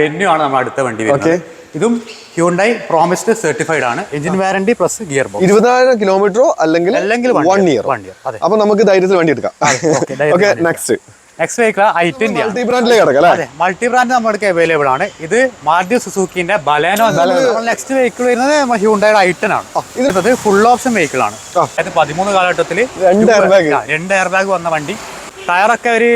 Venue ആണ് നമ്മൾ അടുത്ത വണ്ടി വരുന്നത്. ഇതും ഹ്യൂണ്ടായി പ്രോമിസ്ഡ് സർട്ടിഫൈഡ് ആണ്. Engine warranty plus gear box ഇരുപതിനായിരം കിലോമീറ്ററോ അല്ലെങ്കിൽ അല്ലെങ്കിൽ വൺ ഇയർ വൺ ഇയർ അതെ. അപ്പൊ നമുക്ക് ധൈര്യത്തിൽ വണ്ടി എടുക്കാം. Okay next next vehicle I ആണ്. മൾട്ടി ബ്രാൻഡിലേക്ക് കിടക്കാം അതെ മൾട്ടി ബ്രാൻഡ് നമ്മുടെ അവൈലബിൾ ആണ്. ഇത് മാരുതി സുസുക്കിന്റെ ബലേനോ നെക്സ്റ്റ് വെഹിക്കിൾ വരുന്നത് ഹ്യൂണ്ടായുടെ ഐട്ടൺ ആണ്. ഇത് ഫുൾ ഓപ്ഷൻ വെഹിക്കിൾ ആണ്. അതായത് പതിമൂന്ന് കാലഘട്ടത്തിൽ രണ്ട് എയർ ബാഗ് വന്ന വണ്ടി. ടയറൊക്കെ ഒരു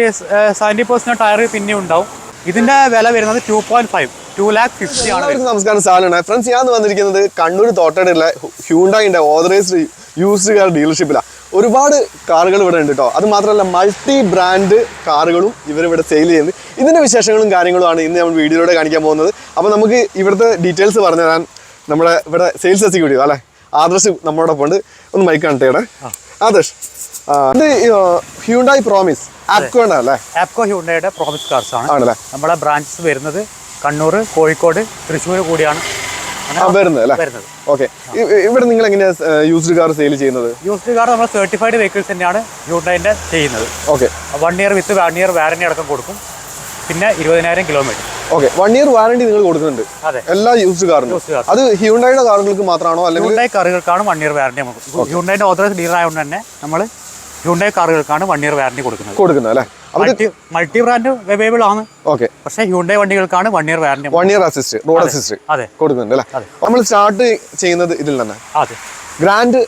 സെവന്റി പെർസെന്റ് ടയർ പിന്നെ ഉണ്ടാവും. ഇതിന്റെ വില വരുന്നത് two point five two lakh fifty ആണ് നമസ്കാരം. സാലാണ് ഫ്രണ്ട്സ് ഞാൻ വന്നിരിക്കുന്നത് കണ്ണൂർ തോട്ടടയിലെ ഹ്യൂണ്ടായിന്റെ ഓതറൈസ്ഡ് യൂസ്ഡ് കാർ ഡീലർഷിപ്പിലാണ് ഒരുപാട് കാറുകൾ ഇവിടെ ഉണ്ട് കേട്ടോ. അത് മാത്രമല്ല മൾട്ടി ബ്രാൻഡ് കാറുകളും ഇവരിവിടെ സെയിൽ ചെയ്യുന്നത് ഇതിന്റെ വിശേഷങ്ങളും കാര്യങ്ങളുമാണ് ഇന്ന് നമ്മൾ വീഡിയോയിലൂടെ കാണിക്കാൻ പോകുന്നത്. അപ്പോൾ നമുക്ക് ഇവിടുത്തെ ഡീറ്റെയിൽസ് പറഞ്ഞു തരാൻ നമ്മുടെ ഇവിടെ സെയിൽസ് എക്സിക്യൂട്ടീവ് അല്ലേ? ആദർശ് നമ്മളോടൊപ്പം ഉണ്ട്. ഒന്ന് മൈക്ക് കണ്ടേടെ ആദർശ് ഇത് ഹ്യൂണ്ടായി പ്രോമിസ് ആപ്കോ അല്ലേ ആപ്കോ ഹ്യൂണ്ടയുടെ പ്രോമിസ് കാർസ് ആണ്. ആണല്ലേ? നമ്മുടെ ബ്രാഞ്ചസ് വരുന്നത് കണ്ണൂർ കോഴിക്കോട് തൃശ്ശൂർ കൂടിയാണ്. വരുന്നത് അല്ലേ? ഓക്കെ ഇവിടെ നിങ്ങൾ എങ്ങനെയാണ് യൂസ്ഡ് കാർ സെയിൽ ചെയ്യുന്നത്? യൂസ്ഡ് കാർ നമ്മൾ സർട്ടിഫൈഡ് വെഹിക്കിൾസ് തന്നെയാണ് ഹ്യൂണ്ടൈന്റെ ചെയ്യുന്നത്. Okay one year with one year warranty അടക്കം കൊടുക്കും. പിന്നെ ഇരുപതിനായിരം kilometre okay one year warranty നിങ്ങൾ കൊടുക്കുന്നുണ്ട്. എല്ലാ യൂസ്ഡ് കാറിനും അത് ഹ്യൂണ്ടായുടെ കാറുകൾക്ക് മാത്രമാണോ? അല്ലെങ്കിൽ ഹ്യൂണ്ടായി കാറുകൾക്കാണ് വൺ ഇയർ വാറണ്ടി നമുക്ക് ഹ്യൂണ്ടായിന്റെ ഓതറൈസ് ഡീലർ ആയതുകൊണ്ട് തന്നെ നമ്മൾ ഹ്യൂണ്ടായി കാറുകൾക്കാണ് വൺ ഇയർ വാറണ്ടി കൊടുക്കുന്നത്. കൊടുക്കുന്നത് അല്ലേ? മൾട്ടി ബ്രാൻഡ് അവൈലബിൾ ആണ്. ഓക്കെ പക്ഷേ Hyundai വണ്ടികൾക്കാണ് one year warranty one year assist road assist അതെ. കൊടുക്കുന്നുണ്ട് അല്ലേ? നമ്മൾ സ്റ്റാർട്ട് ചെയ്യുന്നത് ഇതിൽ തന്നെ അതെ. ഗ്രാൻഡ്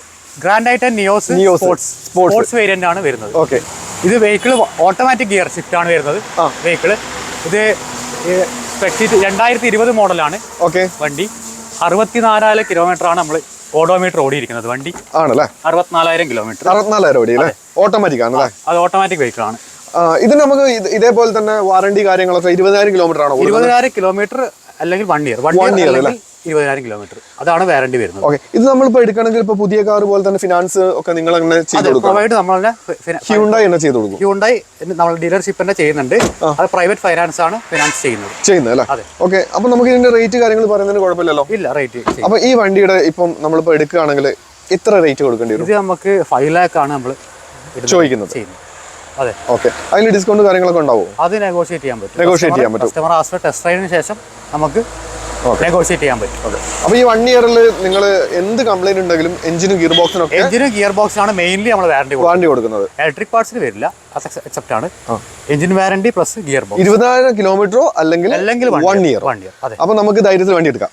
ഗ്രാൻഡ് ആയിട്ട് Nios Nios sports sports variant ആണ് വരുന്നത്. ഓക്കെ ഇത് വെഹിക്കിൾ ഓട്ടോമാറ്റിക് ഗിയർ ഷിഫ്റ്റ് ആണ് വരുന്നത്. വെഹിക്കിൾ ഇത് രണ്ടായിരത്തി ഇരുപത് മോഡലാണ് ഓക്കെ. വണ്ടി. അറുപത്തിനാലായിരം കിലോമീറ്റർ ആണ് നമ്മൾ ഓഡോമീറ്റർ ഓടിയിരിക്കുന്നത് വണ്ടി. ആണല്ലേ? അറുപത്തിനാലായിരം കിലോമീറ്റർ. അറുപത്തിനാലായിരം ഓടി അല്ലേ ഓട്ടോമാറ്റിക് ആണല്ലേ? അത് ഓട്ടോമാറ്റിക് വെഹിക്കിൾ ആണ്. ഇത് നമുക്ക് ഇതേപോലെ തന്നെ വാറണ്ടി കാര്യങ്ങളൊക്കെ ഇരുപതിനായിരം കിലോമീറ്റർ ആണോ ഇരുപതിനായിരം കിലോമീറ്റർ അല്ലെങ്കിൽ വൺ ഇയർ വൺ ഇയർ അല്ലേ? ഇരുപതിനായിരം കിലോമീറ്റർ അതാണ് വാറണ്ടി വരുന്നത്. ഓക്കെ ഇത് നമ്മളിപ്പോ എടുക്കണമെങ്കിൽ ഇപ്പൊ പുതിയ കാർ പോലെ തന്നെ ഫിനാൻസ് ഒക്കെ നിങ്ങൾ അങ്ങനെ ചെയ്ത് കൊടുക്കും പ്രൊവൈഡ് നമ്മളെ ഹ്യൂണ്ടായി തന്നെ ചെയ്ത് കൊടുക്കും. ഹ്യൂണ്ടായി നമ്മൾ ഡീലർഷിപ്പ് തന്നെ ചെയ്യുന്നുണ്ട്. അത് പ്രൈവറ്റ് ഫൈനാൻസ് ആണ് ഫിനാൻസ് ചെയ്യുന്നത്. ചെയ്യുന്നത് അല്ലേ. ഓക്കെ അപ്പൊ നമുക്ക് ഇതിന്റെ റേറ്റ് കാര്യങ്ങൾ പറയുന്നതിന് കുഴപ്പമില്ലല്ലോ? ഇല്ല റേറ്റ് അപ്പോൾ ഈ വണ്ടിയുടെ ഇപ്പം നമ്മളിപ്പോ എടുക്കുകയാണെങ്കിൽ ഇത്ര റേറ്റ് കൊടുക്കേണ്ടി വരും? ഇത് നമുക്ക് ഫൈവ് ലാക്ക് ആണ് നമ്മൾ ചോദിക്കുന്നത്. ചെയ്യുന്നത്. അതെ. ഓക്കെ അതിൽ ഡിസ്കൗണ്ട് കാര്യങ്ങളൊക്കെ ഉണ്ടാവും? അത് നെഗോഷിയേറ്റ് ചെയ്യാൻ പറ്റും. നെഗോഷിയേറ്റ് ചെയ്യാൻ പറ്റും. കസ്റ്റമർ ആസ്പെക്ട് ടെസ്റ്റ് ഡ്രൈവിന് ശേഷം നമുക്ക് നെഗോഷിയേറ്റ് ചെയ്യാൻ പറ്റും. അപ്പൊ ഈ വൺ ഇയറിൽ നിങ്ങൾ എന്ത് കംപ്ലൈന്റ് ഉണ്ടെങ്കിലും എഞ്ചിനും ഗിയർ ബോക്സിനും എഞ്ചിനും ഗിയർ ബോക്സിനാണ് മെയിൻലി നമ്മൾ വാറണ്ടി വാറണ്ടി കൊടുക്കുന്നത്. ഇലക്ട്രിക് പാർട്സിന് വരില്ല. എക്സെപ്റ്റ് ആണ്. Engine warranty plus gear box ഇരുപതിനായിരം കിലോമീറ്ററോ അല്ലെങ്കിൽ അല്ലെങ്കിൽ വൺ ഇയർ വൺ ഇയർ അതെ. അപ്പൊ നമുക്ക് ധൈര്യത്തിൽ വണ്ടി എടുക്കാം.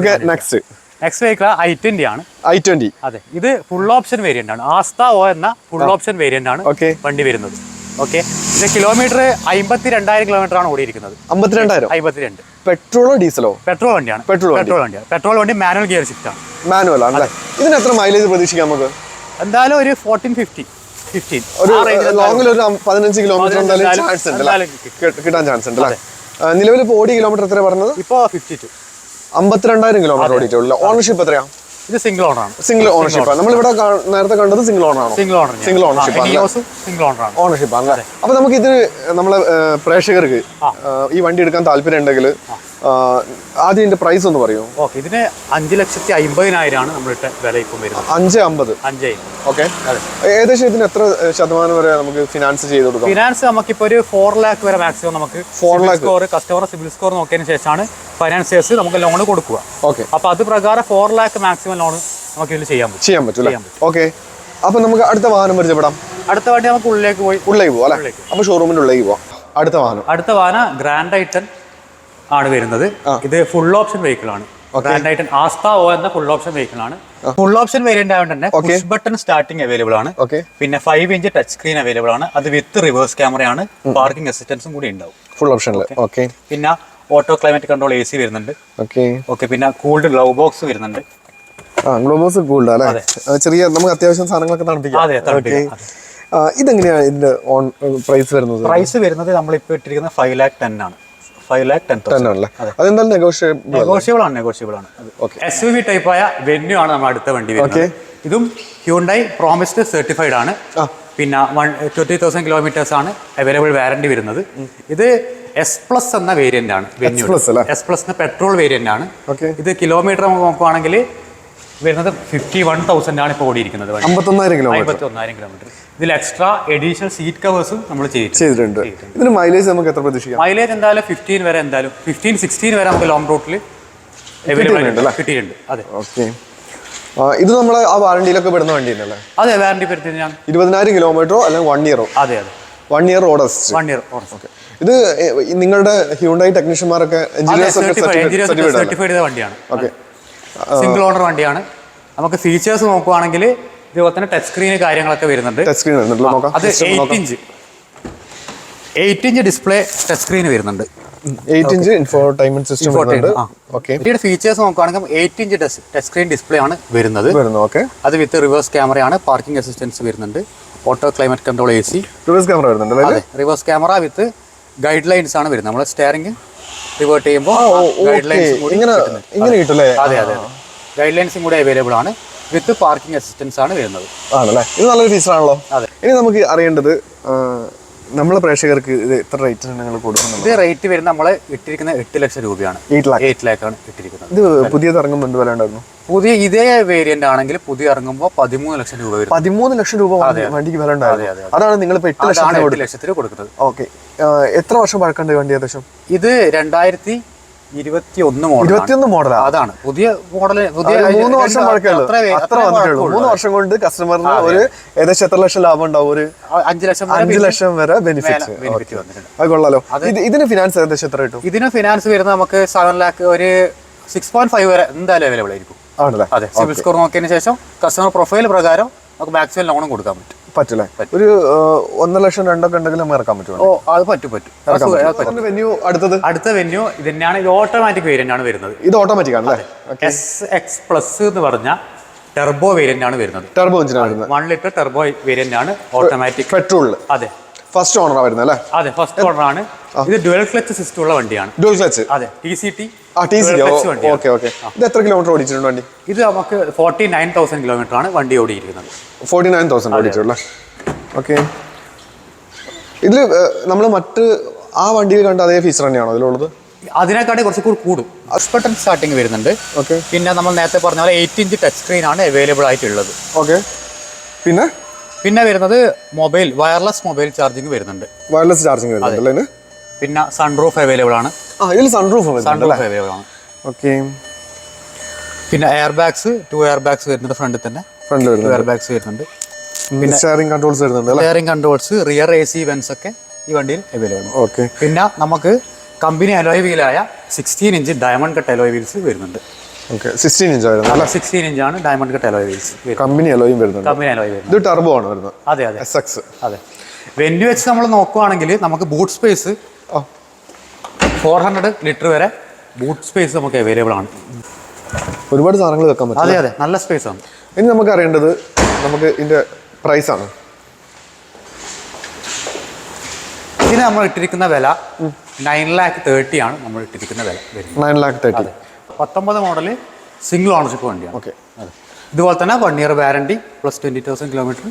Okay next next vehicle I twenty ആണ്. ഐ ട്വന്റി അതെ. ഇത് ഫുൾ ഓപ്ഷൻ വേരിയന്റ് ആണ്. ആസ്ത ഓ എന്ന ഫുൾ ഓപ്ഷൻ വേരിയന്റ് ആണ് വണ്ടി വരുന്നത്. ഓക്കെ. ഇത് കിലോമീറ്റർ അമ്പത്തി രണ്ടായിരം കിലോമീറ്റർ ആണ് ഓടിയിരിക്കുന്നത്. അമ്പത്തിരണ്ടായിരം? അമ്പത്തിരണ്ട്. പെട്രോളോ ഡീസലോ? പെട്രോൾ വണ്ടിയാണ്. പെട്രോൾ. പെട്രോൾ വണ്ടിയാണ്. പെട്രോൾ വണ്ടി മാനുവൽ ഗിയർ ഷിഫ്റ്റ് ആണ്. മാനുവൽ ആണ് ഇതിന് എത്ര മൈലേജ് പ്രതീക്ഷിക്കാം നമുക്ക്? എന്തായാലും ഒരു ഫോർട്ടീൻ ഫിഫ്റ്റി ഒരു ലോങ്ങിൽ ഒരു പതിനഞ്ച് കിലോമീറ്റർ എന്തായാലും ചാൻസ് ഉണ്ട് കിട്ടാൻ ചാൻസ് ഉണ്ട് അല്ലേ? നിലവിൽ ഇപ്പോൾ ഓടി കിലോമീറ്റർ എത്ര പറഞ്ഞത്? ഇപ്പോൾ ഫിഫ്റ്റി ടു അമ്പത്തിരണ്ടായിരം കിലോമീറ്റർ ഓടിയിട്ടുള്ളൂ ഓണർഷിപ്പ് എത്രയാ? ഇത് സിംഗിൾ ഓണർ ആണ്. സിംഗിൾ ഓണർഷിപ്പ് ആണ്. നമ്മളിവിടെ ഇവിടെ നേരത്തെ കണ്ടത് സിംഗിൾ ഓണർ ആണ്. സിംഗിൾ ഓണർ സിംഗിൾ ഓണർഷിപ്പ് ആണ്. സിംഗിൾ ഓണർ ആണ്. ഓണർഷിപ്പ് ആണ് അപ്പൊ നമുക്ക് ഇത് നമ്മളെ പ്രേക്ഷകർക്ക് ഈ വണ്ടി എടുക്കാൻ താല്പര്യം ഉണ്ടെങ്കിൽ ആദ്യം ഇതിന്റെ പ്രൈസ് ഒന്ന് പറയൂ. ഓക്കെ ഇതിന് അഞ്ച് ലക്ഷത്തി അമ്പതിനായിരം ആണ് നമ്മളിട്ട് വില ഇപ്പം വരുന്നത്. അഞ്ച് അമ്പത്. അഞ്ച്. ഓക്കെ ഏകദേശം ഇതിന് എത്ര ശതമാനം വരെ നമുക്ക് ഫിനാൻസ് ചെയ്ത് കൊടുക്കാം? ഫിനാൻസ് നമുക്കിപ്പോൾ ഒരു ഫോർ ലാക്ക് വരെ മാക്സിമം നമുക്ക് four lakh score customer CIBIL score നോക്കിയതിന് ശേഷമാണ് ഫൈനാൻസേഴ്സ് നമുക്ക് ലോൺ കൊടുക്കുക. ഓക്കെ അപ്പോൾ അത് പ്രകാരം ഫോർ ലാക്ക് മാക്സിമം ലോൺ നമുക്ക് ഇതിൽ ചെയ്യാൻ പറ്റും. ചെയ്യാൻ പറ്റും. ഓക്കെ അപ്പൊ നമുക്ക് അടുത്ത വാഹനം പരിചയപ്പെടാം. അടുത്ത വണ്ടി നമുക്ക് ഉള്ളിലേക്ക് പോയി. ഉള്ളിലേക്ക് പോവാം അല്ലേ? അപ്പൊ ഷോറൂമിന്റെ ഉള്ളിലേക്ക് പോവാം. അടുത്ത വാഹനം. അടുത്ത വാഹന ഗ്രാൻഡ് ഐറ്റൻ ആണ് വരുന്നത്. ഇത് ഫുൾ ഓപ്ഷൻ വെഹിക്കിൾ ആണ്. ഐറ്റൻ ആസ്ത ഓ എന്ന ഫുൾ ഓപ്ഷൻ വെഹിക്കിൾ ആണ്. ഫുൾ ഓപ്ഷൻ വേരിയന്റ് ആയതുകൊണ്ട് തന്നെ പുഷ് ബട്ടൺ സ്റ്റാർട്ടിംഗ് അവൈലബിൾ ആണ്. പിന്നെ five inch touch screen available ആണ്. അത് വിത്ത് റിവേഴ്സ് ക്യാമറയാണ് പാർക്കിംഗ് അസിസ്റ്റൻസും കൂടി ഉണ്ടാവും. ഫുൾ ഓപ്ഷൻ ഓക്കെ പിന്നെ auto climate control A C വരുന്നുണ്ട്. ഓക്കെ ഓക്കെ പിന്നെ കൂൾഡ് ഗ്ലൗ ബോക്സ് വരുന്നുണ്ട്. ആ ഗ്ലോബോസ് കൂൾഡ് അല്ലേ? ചെറിയ നമുക്ക് അത്യാവശ്യം സാധനങ്ങളൊക്കെ തണുപ്പിക്കാം. അതെ തണുപ്പിക്കാം. ഇതെങ്ങനെയാണ് ഇതിന്റെ ഓൺ പ്രൈസ് വരുന്നത്? പ്രൈസ് വരുന്നത് നമ്മളിപ്പോൾ ഇട്ടിരിക്കുന്ന ഫൈവ് ലാക്ക് ടെൻ ആണ്. ഫൈവ് ലാക്ക് ടെൻ ടെൻ ആണല്ലേ? അതെന്തായാലും നെഗോഷിയബിൾ നെഗോഷ്യബിൾ ആണ് നെഗോഷ്യബിൾ ആണ്. എസ് യു വി ടൈപ്പ് ആയ വെന്യൂ ആണ് നമ്മൾ അടുത്ത വണ്ടി വരുന്നത്. ഇതും ഹ്യൂണ്ടായി പ്രോമിസ്ഡ് സർട്ടിഫൈഡ് ആണ്. പിന്നെ വൺ ട്വന്റി തൗസൻഡ് കിലോമീറ്റേഴ്സ് ആണ് അവൈലബിൾ വാറണ്ടി വരുന്നത്. ഇത് എസ് പ്ലസ് എന്ന വേരിയന്റ് ആണ് Venue S plus petrol variant ആണ്. ഇത് കിലോമീറ്റർ നമുക്ക് നോക്കുവാണെങ്കിൽ വരുന്നത് ഫിഫ്റ്റി വൺ തൗസൻഡ് ആണ് ഇപ്പോൾ ഓടിയിരിക്കുന്നത് അമ്പത്തൊന്നായിരം കിലോമീറ്റർ അമ്പത്തി ഒന്നായിരം കിലോമീറ്റർ ഇതിൽ എക്സ്ട്രാ എഡീഷണൽ സീറ്റ് കവേഴ്സും നമ്മൾ ചെയ്തിട്ടുണ്ട്. ഇതിന് മൈലേജ് നമുക്ക് എത്ര പ്രതീക്ഷിക്കാം? മൈലേജ് എന്തായാലും ഫിഫ്റ്റീൻ വരെ എന്തായാലും ഫിഫ്റ്റീൻ സിക്സ്റ്റീൻ വരെ നമുക്ക് ലോങ് റൂട്ടിൽ? കിട്ടിയിട്ടുണ്ട് അതെ. ഓക്കെ ഇത് നമ്മളെ ആ വാറണ്ടിയിലൊക്കെ പെടുന്ന വണ്ടി തന്നെയല്ലേ അതെ വാറണ്ടി പറ്റി ഞാൻ. ഇരുപതിനായിരം കിലോമീറ്ററോ അല്ലെങ്കിൽ വൺ ഇയറോ അതെ അതെ. One year orders one year ഇത് നിങ്ങളുടെ ഹ്യൂണ്ടായി ടെക്നീഷ്യന്മാരൊക്കെ എഞ്ചിനീയേഴ്സ് സർട്ടിഫൈഡ് സർട്ടിഫൈഡ് ചെയ്ത വണ്ടിയാണ്. ഓക്കെ സിംഗിൾ ഓണർ വണ്ടിയാണ്. നമുക്ക് ഫീച്ചേഴ്സ് നോക്കുവാണെങ്കിൽ ഇതുപോലെ തന്നെ ടച്ച് സ്ക്രീൻ കാര്യങ്ങളൊക്കെ വരുന്നുണ്ട്. ടച്ച് സ്ക്രീൻ വരുന്നുണ്ടല്ലോ നോക്കാം അത് eight inch eight inch display touch screen വരുന്നുണ്ട്. എയ്റ്റ് ഇഞ്ച് ഇൻഫോർടൈൻമെന്റ് സിസ്റ്റം വരുന്നുണ്ട്. ഓക്കെ ഇതിന്റെ ഫീച്ചേഴ്സ് നോക്കുകയാണെങ്കിൽ eight inch touch screen display ആണ് വരുന്നത്. വരുന്നു. ഓക്കെ അത് വിത്ത് റിവേഴ്സ് ക്യാമറയാണ് പാർക്കിംഗ് അസിസ്റ്റൻസ് വരുന്നുണ്ട്. Auto climate control A C reverse camera വരുന്നുണ്ട് reverse camera with guide lines ആണ് വരുന്നത്. നമ്മുടെ സ്റ്റിയറിംഗ് റിവേർട്ട് ചെയ്യുമ്പോൾ ഗൈഡ് ലൈൻസ് കൂടി ഇങ്ങനെ അതെ. അതെ ഗൈഡ് ലൈൻസും കൂടി അവൈലബിൾ ആണ്. വിത്ത് പാർക്കിംഗ് അസിസ്റ്റൻസ് ആണ് വരുന്നത്. ആണല്ലേ? ഇത് നല്ലൊരു ഫീച്ചർ ആണല്ലോ. അതെ. ഇനി നമുക്ക് അറിയേണ്ടത് നമ്മളെ പ്രേക്ഷകർക്ക് ഇത് എത്ര റേറ്റ് നിങ്ങൾ കൊടുക്കുന്നത് ഇത് റേറ്റ് വരുന്നത് നമ്മൾ ഇട്ടിരിക്കുന്ന എട്ട് ലക്ഷം രൂപയാണ്. എയ്റ്റ് ലാക്ക്? ആണ് ഇട്ടിരിക്കുന്നത്. ഇത് പുതിയത് എന്ത് വില ഉണ്ടായിരുന്നു പുതിയ ഇതേ വേരിയന്റ് ആണെങ്കിൽ പുതിയ ഇറങ്ങുമ്പോൾ പതിമൂന്ന് ലക്ഷം രൂപ വരും. പതിമൂന്ന് ലക്ഷം രൂപ വണ്ടി- വണ്ടിക്ക് വില ഉണ്ടായിരുന്നു. അതാണ് നിങ്ങൾ ഇപ്പൊ എട്ട് ലക്ഷം ലക്ഷത്തിന് കൊടുക്കുന്നത്. ഓക്കെ. എത്ര വർഷം പഴക്കേണ്ട വണ്ടി ഏകദേശം? ഇത് രണ്ടായിരത്തി ഇരുപത്തി ഒന്ന് മോഡൽ ഇരുപത്തിയൊന്ന് മോഡലാ? അതാണ്. പുതിയ മോഡൽ പുതിയ മൂന്ന് വർഷം പഴക്കമുള്ളൂ അത്ര വന്നിട്ടുള്ളൂ. മൂന്ന് വർഷം കൊണ്ട് കസ്റ്റമറിന് ഒരു ഏകദേശം എത്ര ലക്ഷം ലാഭം ഉണ്ടാവും? ഒരു അഞ്ച് ലക്ഷം അഞ്ച് ലക്ഷം വരെ ബെനിഫിറ്റ് അത് കൊള്ളാലോ. ഇത് ഇതിന് ഫിനാൻസ് ഏകദേശം എത്ര കിട്ടും? ഇതിന് ഫിനാൻസ് വരുന്ന നമുക്ക് സെവൻ ലാക്ക് ഒരു സിക്സ് പോയിന്റ് ഫൈവ് വരെ എന്തായാലും അവൈലബിൾ ആയിരിക്കും. ആണല്ലേ? അതെ. സിവിൽ സ്കോർ നോക്കിയതിനു ശേഷം കസ്റ്റമർ പ്രൊഫൈൽ പ്രകാരം നമുക്ക് മാക്സിമം ലോണും കൊടുക്കാൻ പറ്റും. പറ്റില്ലേ? ഒരു ഒന്നര ലക്ഷം രണ്ടൊക്കെ ഉണ്ടെങ്കിൽ നമുക്ക് ഇറക്കാൻ പറ്റുമോ? ഓ അത് പറ്റും പറ്റും. വെന്യൂ അടുത്തത്? അടുത്ത വെന്യൂ ഇത് തന്നെയാണ് ഇത് ഓട്ടോമാറ്റിക് വേരിയന്റ് ആണ് വരുന്നത്. ഇത് ഓട്ടോമാറ്റിക് ആണ് എസ് എക്സ് പ്ലസ് എന്ന് പറഞ്ഞ ടെർബോ വേരിയന്റ് ആണ് വരുന്നത്. ടെർബോ എഞ്ചിനാണ് വൺ ലിറ്റർ ടെർബോ വേരിയന്റ് ആണ് ഓട്ടോമാറ്റിക് പെട്രോളിൽ അതെ. ഫസ്റ്റ് ഓണറാണ് വരുന്നത് അല്ലേ? അതെ ഫസ്റ്റ് ഓണർ ആണ്. ഇത് ഡുവൽ ക്ലച്ച് സിസ്റ്റം ഉള്ള വണ്ടിയാണ്. ഡുവൽ ക്ലച്ച് അതെ T C T okay okay. Okay ഇത് എത്ര കിലോമീറ്റർ ഓടിച്ചിട്ടുണ്ട് വണ്ടി? ഇത് നമുക്ക് ഫോർട്ടി നയൻ തൗസൻഡ് കിലോമീറ്റർ ആണ് വണ്ടി ഓടിയിരിക്കുന്നത്. ഫോർട്ടി നയൻ തൗസൻഡ് ഓടിച്ചിട്ടുള്ള ഓക്കെ. ഇതിൽ നമ്മൾ മറ്റ് ആ വണ്ടിയിൽ കണ്ട അതേ ഫീച്ചർ തന്നെയാണോ അതിലുള്ളത് അതിനെക്കാട്ടി കുറച്ച് കൂടി കൂടും. ബട്ടൺ സ്റ്റാർട്ടിങ് വരുന്നുണ്ട്. ഓക്കെ. പിന്നെ നമ്മൾ നേരത്തെ പറഞ്ഞ പോലെ എയ്റ്റ് ഇഞ്ച് ടച്ച് സ്ക്രീൻ ആണ് അവൈലബിൾ ആയിട്ടുള്ളത്. ഓക്കെ. പിന്നെ? പിന്നെ വരുന്നത് മൊബൈൽ വയർലെസ് മൊബൈൽ ചാർജിങ് വരുന്നുണ്ട്. വയർലെസ് ചാർജിങ് വരുന്നുണ്ട് പിന്നെ സൺറൂഫ് അവൈലബിൾ ആണ്. ആ ഇതിൽ സൺറൂഫ് സൺറൂഫ് അവൈലബിൾ ആണ്. ഓക്കെ പിന്നെ air bags two air bags വരുന്നുണ്ട് ഫ്രണ്ടിൽ തന്നെ. ഫ്രണ്ടിൽ വരുന്നുണ്ട്. എയർ ബാഗ്സ് വരുന്നുണ്ട്. സ്റ്റിയറിംഗ് കൺട്രോൾസ് വരുന്നുണ്ട് steering controls rear A C vents ഒക്കെ ഈ വണ്ടിയിൽ അവൈലബിൾ ആണ്. ഓക്കെ പിന്നെ നമുക്ക് company alloy വീലായ sixteen inch diamond cut alloy wheels വരുന്നുണ്ട്. ഓക്കെ സിക്സ്റ്റീൻ ഇഞ്ച് വരുന്നത് അല്ലേ? സിക്സ്റ്റീൻ ഇഞ്ചാണ് diamond cut alloy wheels company അലോയും വരുന്നുണ്ട്. കമ്പനി അലോയ് വരുന്നത്. ഇത് ടർബോ ആണ് വരുന്നത്. അതെ അതെ. എസ് എക്സ് അതെ. വെന്യൂ വെച്ച് നമ്മൾ നോക്കുവാണെങ്കിൽ നമുക്ക് boot space four hundred litre വരെ ബൂട്ട് സ്പേസ് നമുക്ക് അവൈലബിൾ ആണ്. ഒരുപാട് സാധനങ്ങൾ വെക്കാൻ പറ്റും അതെ അതെ. നല്ല സ്പേസ് ആണ്. ഇനി നമുക്ക് അറിയേണ്ടത് നമുക്ക് ഇതിന്റെ പ്രൈസ് ആണ്. ഇതിന് നമ്മൾ ഇട്ടിരിക്കുന്ന വില നയൻ ലാക്ക് തേർട്ടി ആണ് നമ്മൾ ഇട്ടിരിക്കുന്ന വില നയൻ ലാക്ക് തേർട്ടി പത്തൊമ്പത് മോഡൽ സിംഗിൾ ഓണർഷിപ്പ് വണ്ടിയാണ്. ഓക്കെ. ഇതുപോലെ തന്നെ one year warranty plus twenty thousand kilometre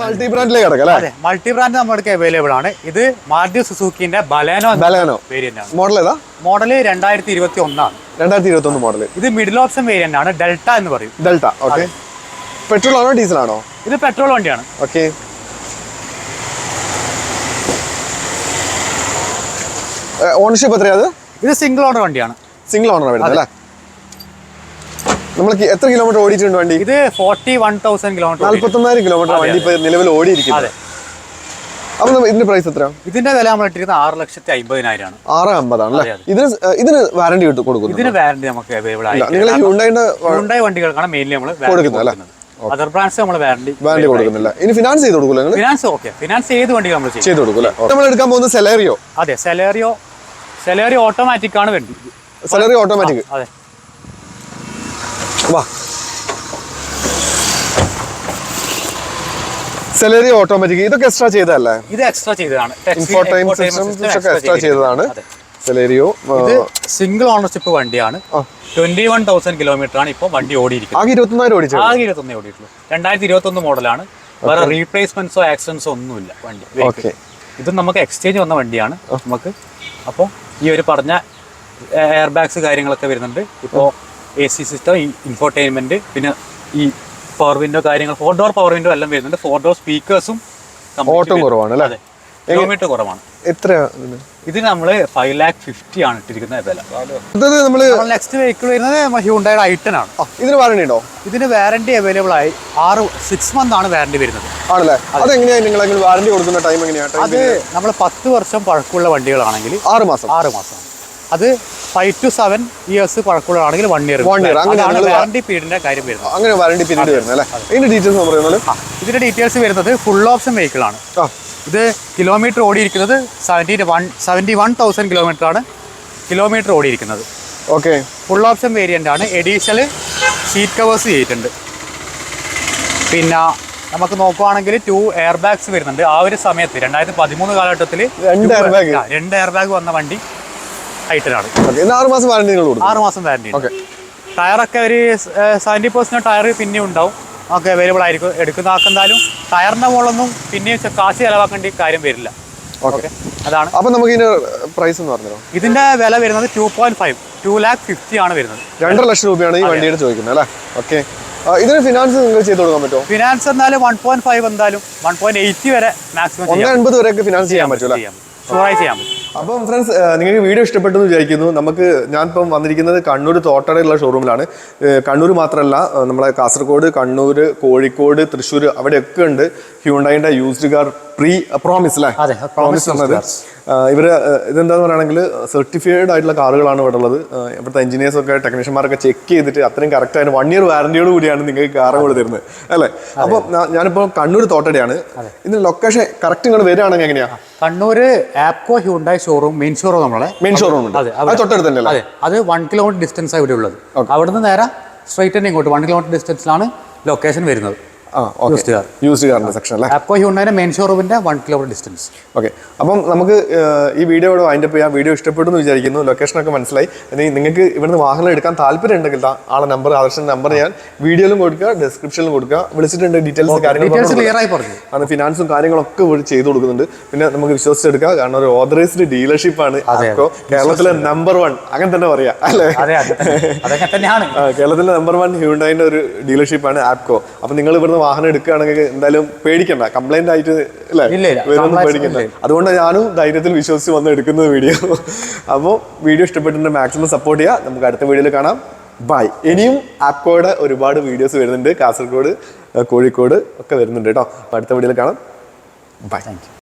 multi ബ്രാൻഡിലേക്ക് കിടക്കാം അല്ലേ? അതെ മൾട്ടി ബ്രാൻഡ് നമ്മുടെ അവൈലബിൾ ആണ്. ഇത് മാരുതി സുസുക്കിന്റെ ബലേനോ ബലാനോ വേരിയന്റ് ആണ്. മോഡൽ ഏതാ? മോഡൽ രണ്ടായിരത്തി ഇരുപത്തി ഒന്നാണ് രണ്ടായിരത്തി ഇരുപത്തി ഒന്ന് മോഡൽ ഇത് മിഡിൽ ഓപ്ഷൻ വേരിയന്റ് ആണ് ഡെൽറ്റ എന്ന് പറയും. ഡെൽറ്റ ഓക്കെ പെട്രോൾ ആണോ ഡീസൽ ആണോ? ഇത് പെട്രോൾ വണ്ടിയാണ്. ഓക്കെ ഓണർഷിപ്പ് എത്രയാ അത്? ഇത് സിംഗിൾ ഓണർ വണ്ടിയാണ്. സിംഗിൾ ഓണർ വരുന്നത് അല്ലേ? നമ്മൾ എത്ര കിലോമീറ്റർ ഓടിയിട്ടുണ്ട് വണ്ടി? ഇത് ഫോർട്ടി വൺ തൗസൻഡ് കിലോമീറ്റർ നാല്പത്തൊന്നായിരം കിലോമീറ്റർ വണ്ടി ഇപ്പൊ നിലവിൽ ഓടിയിരിക്കുന്നത് അപ്പൊ ഇതിന്റെ പ്രൈസ് എത്ര ഇതിന്റെ വില നമ്മൾ ഇട്ടിരിക്കുന്നത് ആറ് ലക്ഷത്തി അമ്പതിനായിരമാണ് ആറ് അമ്പതാണ് അല്ലേ. ഇതിന് ഇതിന് വാറണ്ടി കിട്ടും കൊടുക്കുന്നു ഇതിന് വാറണ്ടി നമുക്ക് അവൈലബിൾ ആയി ഹ്യുണ്ടായി വണ്ടികൾക്കാണ് മെയിൻലി നമ്മൾ കൊടുക്കുന്നത് അല്ലേ? അതർ ബ്രാൻഡ്സ് നമ്മൾ വാറണ്ടി വാറണ്ടി കൊടുക്കുന്നില്ല. ഇനി ഫിനാൻസ് ചെയ്ത് കൊടുക്കില്ല നിങ്ങൾ ഫിനാൻസ് ഓക്കെ ഫിനാൻസ് ഏത് വണ്ടി നമ്മൾ ചെയ്ത് കൊടുക്കില്ല നമ്മൾ എടുക്കാൻ പോകുന്നത് സെലേറിയോ അതെ സെലേറിയോ സെലേറിയോ ഓട്ടോമാറ്റിക് ആണ് വണ്ടി സെലറി ഓട്ടോമാറ്റിക് അതെ. വാ. സെലറി ഓട്ടോമാറ്റിക് ഇതൊക്കെ എക്സ്ട്രാ ചെയ്തതല്ലേ? ഇത് എക്സ്ട്രാ ചെയ്തതാണ്. Touch സിസ്റ്റംസ് ഒക്കെ എക്സ്ട്രാ ചെയ്തതാണ്. സാലറിയോ സെലേരിയോ ഇത് സിംഗിൾ ഓണർഷിപ്പ് വണ്ടിയാണ്. ട്വന്റി വൺ തൗസൻഡ് കിലോമീറ്റർ ആണ് ഇപ്പോൾ വണ്ടി ഓടിയിരിക്കുന്നത്. ആകെ ഇരുപത്തൊന്നായിരം ഓടിച്ചു? ആകെ ഇരുപത്തൊന്നേ ഓടിയിട്ടുള്ളൂ. രണ്ടായിരത്തി ഇരുപത്തി ഒന്ന് മോഡലാണ് വേറെ റീപ്ലേസ്മെന്റ്സോ ആക്സിഡൻസോ ഒന്നുമില്ല വണ്ടി. ഓക്കേ ഇത് നമുക്ക് എക്സ്ചേഞ്ച് വന്ന വണ്ടിയാണ് നമുക്ക്. അപ്പോൾ ഈ ഒരു പറഞ്ഞ എയർ ബാഗ്സ് കാര്യങ്ങളൊക്കെ വരുന്നുണ്ട്. ഇപ്പോൾ എ സി സിസ്റ്റം ഇൻഫോർടൈൻമെന്റ് പിന്നെ ഈ പവർ വിൻഡോ കാര്യങ്ങൾ ഫോർ ഡോർ പവർ വിൻഡോ എല്ലാം വരുന്നുണ്ട്. ഫോർ ഡോർ സ്പീക്കേഴ്സും ഓട്ടം കുറവാണ് അല്ലേ? കിലോമീറ്റർ കുറവാണ്. എത്ര? ഇത് നമ്മൾ ഫൈവ് ലാക്ക് ഫിഫ്റ്റി ആണ് ഇട്ടിരിക്കുന്ന വില. ഇത് നമ്മൾ നെക്സ്റ്റ് വെഹിക്കിൾ വരുന്നത് ഹ്യൂണ്ടായുടെ ഐട്ടൺ ആണ്. ഇതിന് വാറണ്ടി ഉണ്ടോ? ഇതിന് വാറണ്ടി അവൈലബിൾ ആയി ആറ് സിക്സ് മന്ത് ആണ് വാറണ്ടി വരുന്നത്. ആണല്ലേ? നിങ്ങൾ വാറണ്ടി കൊടുക്കുന്ന ടൈം അത് നമ്മൾ പത്ത് വർഷം പഴക്കമുള്ള വണ്ടികളാണെങ്കിൽ ആറ് മാസം. ആറ് മാസം. അത് five to seven years പഴക്കമുള്ളതാണെങ്കിൽ one year one year warranty പീരീഡിന്റെ കാര്യം വരുന്നത്. അങ്ങനെ വാറണ്ടി പീരീഡ് വരുന്നത് അല്ലേ? ഇതിന്റെ ഡീറ്റെയിൽസ് നമ്മൾ ഇതിന്റെ ഡീറ്റെയിൽസ് വരുന്നത് ഫുൾ ഓപ്ഷൻ വെഹിക്കിൾ ആണ്. ഇത് kilometre ഓടിയിരിക്കുന്നത് seventy one seventy one thousand kilometre ആണ് കിലോമീറ്റർ ഓടിയിരിക്കുന്നത്. ഓക്കെ ഫുൾ ഓപ്ഷൻ വേരിയന്റ് ആണ്. എഡീഷണൽ സീറ്റ് കവേഴ്സ് ചെയ്തിട്ടുണ്ട്. പിന്നെ നമുക്ക് നോക്കുവാണെങ്കിൽ ടു എയർ ബാഗ്സ് വരുന്നുണ്ട്. ആ ഒരു സമയത്ത് രണ്ടായിരത്തി പതിമൂന്ന് കാലഘട്ടത്തിൽ രണ്ട് എയർ ബാഗ് വന്ന വണ്ടി. ഇന്ന് ആറ് മാസം വാറണ്ടി ആറ് മാസം വാറണ്ടി ഓക്കെ. ടയറൊക്കെ ഒരു സെവന്റി പെർസെന്റ് ടയർ പിന്നെ ഉണ്ടാവും. ഒക്കെ അവൈലബിൾ ആയിരിക്കും. എടുക്കുന്ന ആക്കെന്തായാലും ടയറിന്റെ മുകളൊന്നും പിന്നെ കാശ് ചിലവാക്കേണ്ട കാര്യം വരില്ല. ഓക്കെ. അതാണ്. അപ്പൊ നമുക്ക് ഇതിന്റെ പ്രൈസ് എന്ന് പറഞ്ഞോ ഇതിന്റെ വില വരുന്നത് two point five two lakh fifty ആണ് വരുന്നത്. രണ്ടര ലക്ഷം രൂപയാണ് ഈ വണ്ടിയുടെ ചോദിക്കുന്നത് അല്ലേ? ഓക്കെ. ഇതിന് ഫിനാൻസ് നിങ്ങൾ ചെയ്ത് കൊടുക്കാൻ പറ്റുമോ? ഫിനാൻസ് എന്നാലും വൺ പോയിന്റ് ഫൈവ് എന്തായാലും വൺ പോയിന്റ് എയ്റ്റി വരെ മാക്സിമം ഒന്ന് എൺപത് വരെ ഫിനാൻസ് ചെയ്യാൻ പറ്റും അല്ലേ? ചെയ്യാം ഷുവറായി ചെയ്യാൻ പറ്റും. അപ്പം ഫ്രണ്ട്സ് നിങ്ങൾക്ക് വീഡിയോ ഇഷ്ടപ്പെട്ടെന്ന് വിചാരിക്കുന്നു. നമുക്ക് ഞാനിപ്പം വന്നിരിക്കുന്നത് കണ്ണൂർ തോട്ടടയുള്ള ഷോറൂമിലാണ് കണ്ണൂർ മാത്രമല്ല നമ്മളെ കാസർഗോഡ് കണ്ണൂർ കോഴിക്കോട് തൃശ്ശൂർ അവിടെയൊക്കെ ഉണ്ട്. ഹ്യൂണ്ടായിന്റെ യൂസ്ഡ് കാർ പ്രീ പ്രോമിസ് അല്ലേ പ്രോമിസ് എന്നത് ഏഹ് ഇതെന്താന്ന് പറയുകയാണെങ്കിൽ സർട്ടിഫൈഡ് ആയിട്ടുള്ള കാറുകളാണ് ഇവിടെ ഉള്ളത്. ഇവിടുത്തെ എഞ്ചിനീയേഴ്സൊക്കെ ടെക്നീഷ്യന്മാരൊക്കെ ചെക്ക് ചെയ്തിട്ട് അത്രയും കറക്റ്റ് ആയിട്ട് വൺ ഇയർ വാറന്റിയോട് കൂടിയാണ് നിങ്ങൾക്ക് കാറ് കൂടെ തരുന്നത്. അല്ലേ? അപ്പോൾ ഞാനിപ്പോൾ കണ്ണൂർ തോട്ടടിയാണ്. ഇതിന് ലൊക്കേഷൻ കറക്റ്റ് ഇങ്ങോട്ട് വരികയാണെങ്കിൽ എങ്ങനെയാണ് Kannur Apco Hyundai showroom main showroom നമ്മളെ. മെയിൻ ഷോറൂം ഉണ്ട്. അതെ, അത് തൊട്ടടുത്ത് തന്നെ അതെ അത് വൺ കിലോമീറ്റർ ഡിസ്റ്റൻസ് ഇവിടെ ഉള്ളത്. അവിടുന്ന് നേരെ സ്ട്രൈറ്റ് തന്നെ ഇങ്ങോട്ട്. വൺ കിലോമീറ്റർ ഡിസ്റ്റൻസിലാണ് ലൊക്കേഷൻ വരുന്നത്. യൂസ്ഡ് കാറിന്റെ സെക്ഷൻ അല്ലേ? ഹ്യൂണ്ടായുടെ മെയിൻ ഷോറൂമിന്റെ വൺ കിലോമീറ്റർ ഡിസ്റ്റൻസ് ഓക്കെ അപ്പം നമുക്ക് ഈ വീഡിയോ ഇവിടെ അപ്പ് ചെയ്യാം. വീഡിയോ ഇഷ്ടപ്പെട്ടു എന്ന് വിചാരിക്കുന്നു. ലൊക്കേഷനൊക്കെ മനസ്സിലായി. ഇനി നിങ്ങൾക്ക് ഇവിടുന്ന് വാഹനം എടുക്കാൻ താല്പര്യം ഉണ്ടെങ്കിൽ ആളെ നമ്പർ ആദർശന്റെ നമ്പർ ഞാൻ വീഡിയോയിലും കൊടുക്കുക ഡിസ്ക്രിപ്ഷനിലും കൊടുക്കുക. വിളിച്ചിട്ടുണ്ട് ഡീറ്റെയിൽസ് കാര്യങ്ങൾ ആണ് ഫിനാൻസും കാര്യങ്ങളൊക്കെ ഇവിടെ ചെയ്തു കൊടുക്കുന്നുണ്ട്. പിന്നെ നമുക്ക് വിശ്വസിച്ചെടുക്കുക കാരണം ഒരു ഓതറൈസ്ഡ് ഡീലർഷിപ്പ് ആണ് ആപ്കോ കേരളത്തിലെ നമ്പർ വൺ അങ്ങനെ തന്നെ പറയാം. അല്ലേ? കേരളത്തിലെ നമ്പർ വൺ ഹ്യൂണ്ടായിന്റെ ഒരു ഡീലർഷിപ്പ് ആണ് ആപ്കോ അപ്പൊ നിങ്ങൾ ഇവിടുന്ന് വാഹനം എടുക്കുകയാണെങ്കിൽ എന്തായാലും പേടിക്കണ്ട. കംപ്ലൈന്റ് ആയിട്ട് അല്ലേ? പേടിക്കണ്ട. അതുകൊണ്ട് ഞാനും ധൈര്യത്തിൽ വിശ്വസിച്ച് വന്ന് എടുക്കുന്നത് വീഡിയോ അപ്പോൾ വീഡിയോ ഇഷ്ടപ്പെട്ടിട്ടുണ്ട് മാക്സിമം സപ്പോർട്ട് ചെയ്യുക. നമുക്ക് അടുത്ത വീഡിയോയിൽ കാണാം. ബൈ ഇനിയും ആപ്കോയുടെ ഒരുപാട് വീഡിയോസ് വരുന്നുണ്ട്. കാസർഗോഡ് കോഴിക്കോട് ഒക്കെ വരുന്നുണ്ട് കേട്ടോ. അപ്പോൾ അടുത്ത വീഡിയോയിൽ കാണാം. Bye thank you